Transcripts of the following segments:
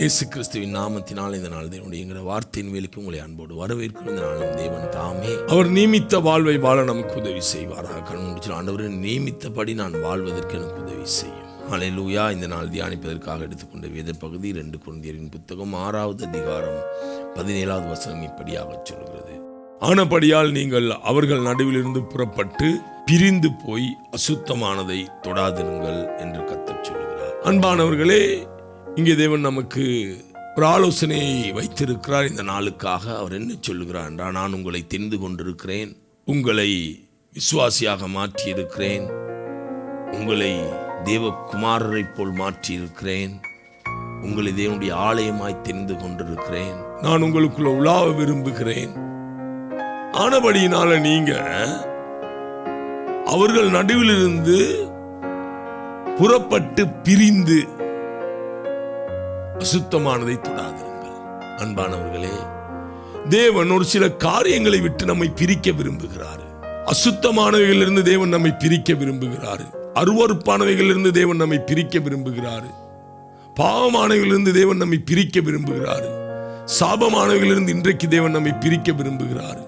இயேசு கிறிஸ்துவின் நாமத்தினால் இந்த நாள் தேவனுடைய வார்த்தையின் வேலைக்கு உங்களை அன்போடு வரவேற்கும் இந்த நாளும் தேவன் தாமே. அவர் நியமித்த வாழ்வை வாழ நமக்கு உதவி செய்வாராக. கண்முடிச்சு ஆண்டவரின் நியமித்தபடி நான் வாழ்வதற்கு எனக்கு உதவி செய்யும். அலையலூயா இந்த நாள் தியானிப்பதற்காக எடுத்துக்கொண்ட வேத பகுதி ரெண்டு குழந்தையரின் புத்தகம் ஆறாவது அதிகாரம் பதினேழாவது வசனம் இப்படியாக சொல்கிறது. ஆனபடியால் நீங்கள் அவர்கள் நடுவிலிருந்து புறப்பட்டு பிரிந்து போய் அசுத்தமானதை தொடாதிருங்கள் என்று கத்தச் சொல்கிறார் அன்பானவர்களே இங்கே தேவன் நமக்கு ஒரு ஆலோசனையை வைத்திருக்கிறார். இந்த நாளுக்காக அவர் என்ன சொல்லுகிறார் என்றால் நான் உங்களை தெரிந்து கொண்டிருக்கிறேன் உங்களை விசுவாசியாக மாற்றியிருக்கிறேன் உங்களை தேவகுமாரரை போல் மாற்றியிருக்கிறேன் உங்களை தேவனுடைய ஆலயமாய் தெரிந்து கொண்டிருக்கிறேன் நான் உங்களுக்குள்ள உலாவ விரும்புகிறேன். ஆனபடியினால நீங்க அவர்கள் நடுவிலிருந்து புறப்பட்டு பிரிந்து அசுத்தமானதை தொடாதிருங்கள். அன்பானவர்களே தேவன் ஒரு சில காரியங்களை விட்டு நம்மை பிரிக்க விரும்புகிறார். அசுத்தமானவைகளிலிருந்து தேவன் நம்மை பிரிக்க விரும்புகிறார். அருவறுப்பானவைகளிலிருந்து தேவன் நம்மை பிரிக்க விரும்புகிறார். பாவமானவைகளிலிருந்து தேவன் நம்மை பிரிக்க விரும்புகிறார். சாபமானவைகளிலிருந்து இன்றைக்கு தேவன் நம்மை பிரிக்க விரும்புகிறார்.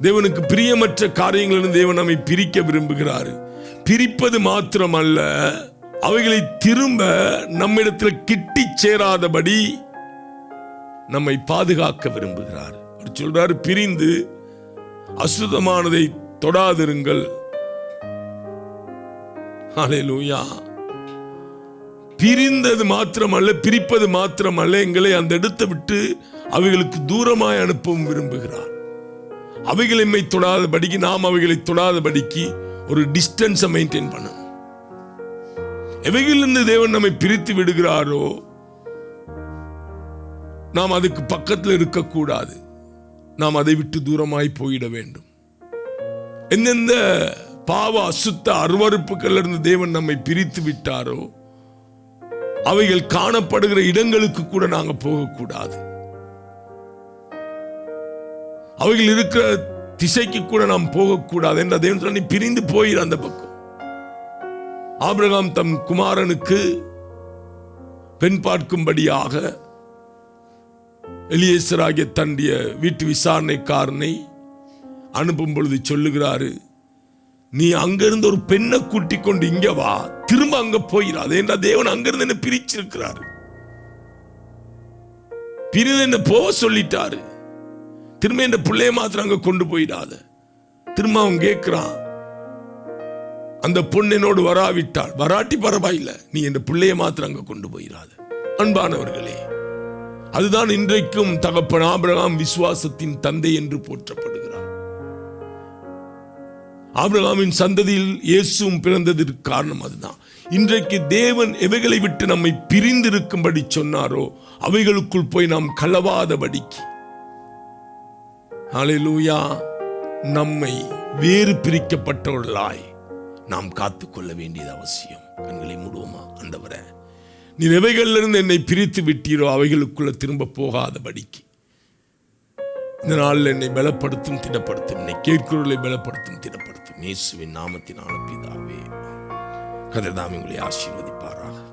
தேவனுக்கு பிரியமற்ற காரியங்களிலிருந்து தேவன் நம்மை பிரிக்க விரும்புகிறார். பிரிப்பது மாத்திரமல்ல அவைகளை திரும்ப நம்மிடத்தில் கிட்டி சேராதபடி நம்மை பாதுகாக்க விரும்புகிறார். அவர் சொல்றாரு பிரிந்து அசுத்தமானதை தொடாதிருங்கள். ஹalleluya பிரிந்தது மாத்திரமல்ல பிரிப்பது மாத்திரமல்ல எங்களை அந்த இடத்தை விட்டு அவைகளுக்கு தூரமாய் அனுப்பவும் விரும்புகிறார். அவைகள் எம்மை தொடாதபடிக்கு நாம் அவைகளை தொடாதபடிக்கு ஒரு டிஸ்டன்ஸை மெயின்டைன் பண்ணணும். எவைகளிலிருந்து தேவன் நம்மை பிரித்து விடுகிறாரோ நாம் அதுக்கு பக்கத்தில் இருக்கக்கூடாது. நாம் அதை விட்டு தூரமாய் போயிட வேண்டும். எந்தெந்த பாவ அசுத்த அருவறுப்புகளிலிருந்து தேவன் நம்மை பிரித்து விட்டாரோ அவைகள் காணப்படுகிற இடங்களுக்கு கூட நாங்க போகக்கூடாது. அவைகள் இருக்கிற திசைக்கு கூட நாம் போகக்கூடாது. என்ற தேவன் சொல்லி பிரிந்து போயிரு அந்த பக்கம். ஆபிரகாம் தம் குமாரனுக்கு பெண் பார்க்கும்படியாக எலியேசராகிய தன்னுடைய வீட்டு விசாரணைக்காரனை அனுப்பும் பொழுது சொல்லுகிறாரு நீ அங்கிருந்து ஒரு பெண்ணை கூட்டி கொண்டு இங்க வா. திரும்ப அங்க போயிடாது என்ற தேவன் அங்கிருந்து என்ன பிரிச்சிருக்கிறாரு. பிரிந்து என்ன போக சொல்லிட்டாரு. திரும்ப இந்த பிள்ளைய மாத்திரம் அங்க கொண்டு போயிடாத. திரும்ப அவன் கேட்கிறான் அந்த பொண்ணனோடு வராவிட்டால் வராட்டி பரவாயில்லை நீ இந்த பிள்ளைய மாத்திரம் அங்க கொண்டு போயிடாத அன்பானவர்களே அதுதான் இன்றைக்கும் தகப்பன் ஆபிரகாம் விசுவாசத்தின் தந்தை என்று போற்றப்படுகிறார். ஆபிரகாமின் சந்ததியில் இயேசுவும் பிறந்ததற்கு காரணம் அதுதான். இன்றைக்கு தேவன் எவைகளை விட்டு நம்மை பிரிந்திருக்கும்படி சொன்னாரோ அவைகளுக்குள் போய் நாம் களவாதபடிக்கு ஹalleluya நம்மை வேறு பிரிக்கப்பட்டவர்களாய். நாம் காத்துக்கொள்ள வேண்டியது அவசியம். கண்களை மூடுவோமா அந்தவரை நீர் எவைகளிலிருந்து என்னை பிரித்து விட்டீரோ அவைகளுக்குள்ள திரும்ப போகாதபடிக்கு. இந்த நாளில் என்னை பலப்படுத்தும் திடப்படுத்தும். என்னை கேட்கிறவர்களை பலப்படுத்தும் திடப்படுத்தும். இயேசுவின் நாமத்தினால அனுப்பிதாவே கதிர்தாமி உங்களை ஆசீர்வதிப்பாராக.